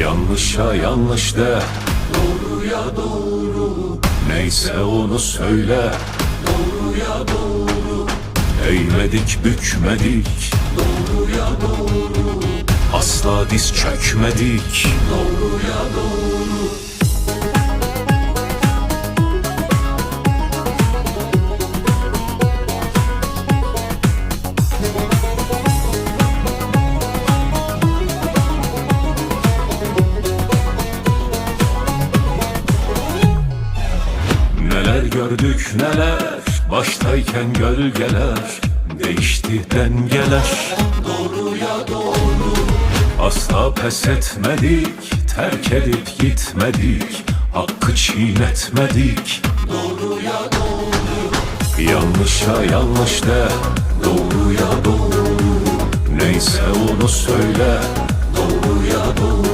Yanlışa yanlış de. Doğruya doğru. Neyse onu söyle. Doğruya doğru. Eğmedik bükmedik. Doğruya doğru. Asla diz çökmedik. Doğruya doğru gördük neler Baştayken gölgeler Değişti dengeler. Doğruya doğru Asla pes etmedik Terk edip gitmedik Hakkı çiğnetmedik. Doğruya doğru Yanlışa yanlış de Doğruya doğru. Neyse onu söyle